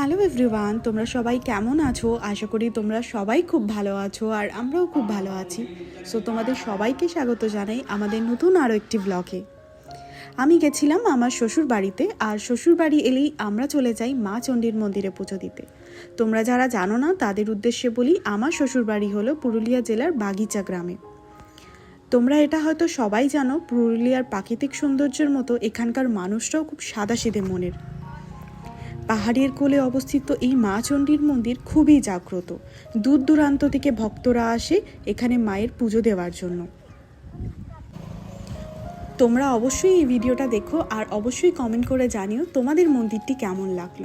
Hello everyone, তোমরা সবাই কেমন আছো? আশা করি তোমরা সবাই খুব ভালো আছো আর আমরাও খুব ভালো আছি। সো তোমাদের সবাইকে স্বাগত জানাই আমাদের নতুন আরও একটি ব্লগে আমি গেছিলাম আমার শ্বশুর বাড়িতে আর শ্বশুর বাড়ি এলেই আমরা চলে যাই মা চণ্ডীর মন্দিরে পুজো দিতে। তোমরা যারা জানো না, তাদের উদ্দেশ্যে বলি আমার শ্বশুর বাড়ি হলো পুরুলিয়া জেলার বাগিচা গ্রামে। তোমরা এটা হয়তো সবাই জানো, পুরুলিয়ার প্রাকৃতিক সৌন্দর্যের মতো এখানকার মানুষরাও খুব সাদাসিধে মনের। পাহাড়ের কোলে অবস্থিত এই মা চণ্ডীর মন্দির খুবই জাগ্রত। দূর দূরান্ত থেকে ভক্তরা আসে এখানে মায়ের পুজো দেওয়ার জন্য। তোমরা অবশ্যই এই ভিডিওটা দেখো আর অবশ্যই কমেন্ট করে জানিও তোমাদের মন্দিরটি কেমন লাগল।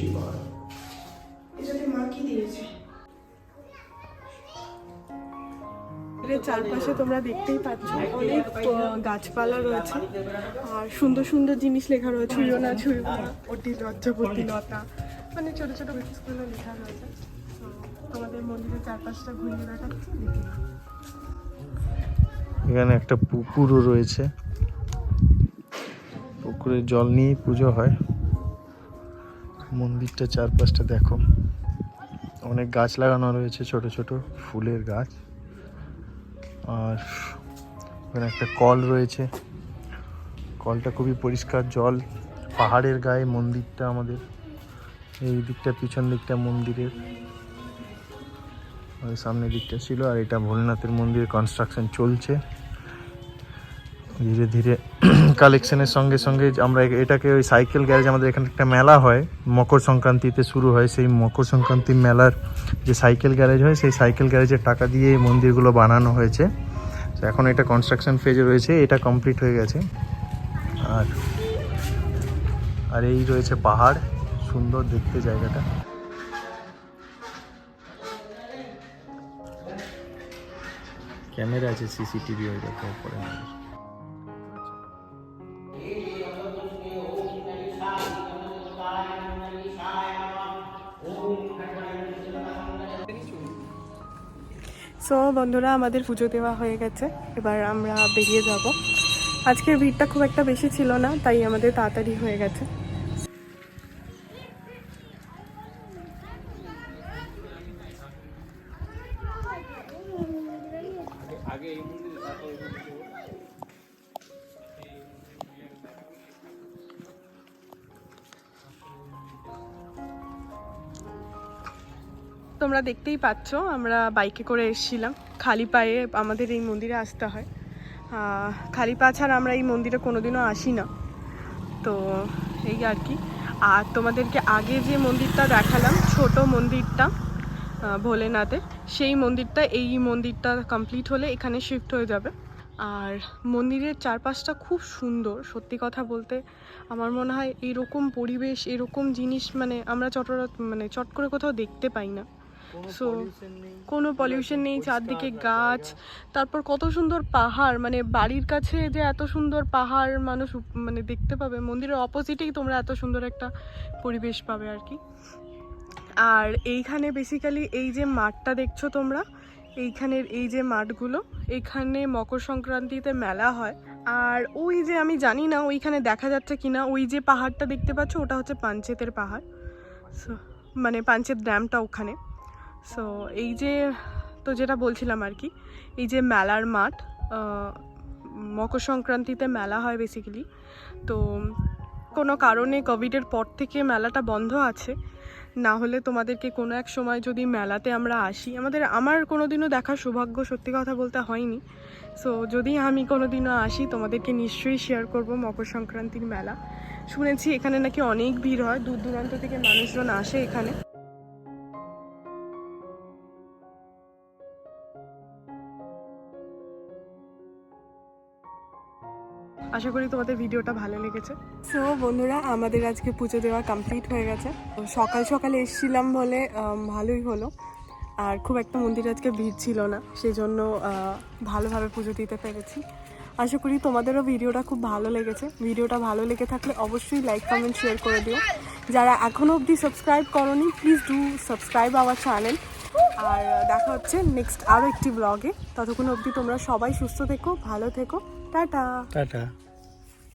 শিবায় এর চারপাশে তোমরা দেখতেই পাচ্ছ অনেক গাছপালা রয়েছে। আর সুন্দর সুন্দর জিনিস লেখা রয়েছে ছুঁয়ো না ছুঁয়ো না অতি লজ্জাপতি লতা। মানে ছোট ছোট জিনিসগুলো লেখা রয়েছে। তোমাদের মন্দিরের চারপাশটা ঘুরিয়ে দেখাচ্ছি এখানে একটা পুকুরও রয়েছে। পুকুরে জল নিয়েই পুজো হয়। মন্দিরটা চারপাশটা দেখো। অনেক গাছ লাগানো রয়েছে, ছোট ছোট ফুলের গাছ। আর ওখানে একটা কল রয়েছে। কলটা খুবই পরিষ্কার, জল। পাহাড়ের গায়ে মন্দিরটা আমাদের। এই দিকটা পিছন দিকটা মন্দিরের। সামনের দিকটা ছিল, আর এটা ভোলনাথের মন্দির কনস্ট্রাকশন চলছে। ধীরে ধীরে কালেকশনের সঙ্গে সঙ্গে আমরা এটাকে ওই সাইকেল গ্যারেজ আমাদের এখানে একটা মেলা হয়। মকর সংক্রান্তিতে শুরু হয়। সেই মকর সংক্রান্তি মেলার যে সাইকেল গ্যারেজ হয়, সেই সাইকেল গ্যারেজের টাকা দিয়ে এই মন্দিরগুলো বানানো হয়েছে। তো এখন এটা কনস্ট্রাকশন ফেজে রয়েছে। এটা কমপ্লিট হয়ে গেছে। আর আর এই রয়েছে পাহাড়। সুন্দর দেখতে জায়গাটা। ক্যামেরা আছে, সিসিটিভি ওই রকম পরে সো বন্ধুরা, আমাদের পুজো দেওয়া হয়ে গেছে। এবার আমরা বেরিয়ে যাব। আজকের ভিড়টা খুব একটা বেশি ছিল না, তাই আমাদের তাড়াতাড়ি হয়ে গেছে। তোমরা দেখতেই পাচ্ছ, আমরা বাইকে করে এসেছিলাম। খালি পায়ে আমাদের এই মন্দিরে আসতে হয়। খালি পা ছাড়া আমরা এই মন্দিরে কোনোদিনও আসি না। তো এই আর কি। আর তোমাদেরকে আগে যে মন্দিরটা দেখালাম, ছোট মন্দিরটা ভোলেনাথে সেই মন্দিরটা, এই মন্দিরটা কমপ্লিট হলে এখানে শিফট হয়ে যাবে। আর মন্দিরের চারপাশটা খুব সুন্দর, সত্যি কথা বলতে আমার মনে হয় এরকম পরিবেশ, এরকম জিনিস মানে আমরা চটরা মানে চট করে কোথাও দেখতে পাই না। সো কোনো পলিউশন নেই চারদিকে গাছ। তারপর কত সুন্দর পাহাড় মানে বাড়ির কাছে যে এত সুন্দর পাহাড় মানুষ মানে দেখতে পাবে মন্দিরের অপোজিটেই তোমরা এত সুন্দর একটা পরিবেশ পাবে আর কি। আর এইখানে বেসিক্যালি এই যে মাঠটা দেখছ তোমরা এইখানের এই যে মাঠগুলো এখানে মকর সংক্রান্তিতে মেলা হয়। আর ওই যে আমি জানি না ওইখানে দেখা যাচ্ছে কিনা ওই যে পাহাড়টা দেখতে পাচ্ছ ওটা হচ্ছে পাঞ্চেতের পাহাড়। সো মানে পাঞ্চেত ড্যামটা ওখানে। সো এই যে, তো যেটা বলছিলাম আর কি, এই যে মেলার মাঠ মকর সংক্রান্তিতে মেলা হয় বেসিক্যালি তো কোনো কারণে কোভিডের পর থেকে মেলাটা বন্ধ আছে। না হলে তোমাদেরকে কোনো এক সময় যদি মেলাতে আমরা আসি, আমাদের, আমার কোনো দিনও দেখার সৌভাগ্য সত্যি কথা বলতে হয়নি। সো যদি আমি কোনো দিনও আসি, তোমাদেরকে নিশ্চয়ই শেয়ার করব মকর সংক্রান্তির মেলা। শুনেছি এখানে নাকি অনেক ভিড় হয়, দূর দূরান্ত থেকে মানুষজন আসে এখানে। আশা করি তোমাদের ভিডিওটা ভালো লেগেছে। সো বন্ধুরা, আমাদের আজকে পুজো দেওয়া কমপ্লিট হয়ে গেছে। সকাল সকালে এসেছিলাম বলে ভালোই হলো। আর খুব একটা মন্দিরে আজকে ভিড় ছিল না সেই জন্য ভালোভাবে পুজো দিতে পেরেছি। আশা করি তোমাদেরও ভিডিওটা খুব ভালো লেগেছে। ভিডিওটা ভালো লেগে থাকলে অবশ্যই লাইক কমেন্ট শেয়ার করে দিও। যারা এখনও অবধি সাবস্ক্রাইব করনি please do subscribe our channel আর দেখা হচ্ছে নেক্সট আরও একটি ব্লগে ততক্ষণ অবধি তোমরা সবাই সুস্থ থেকো, ভালো থেকো। Tata tata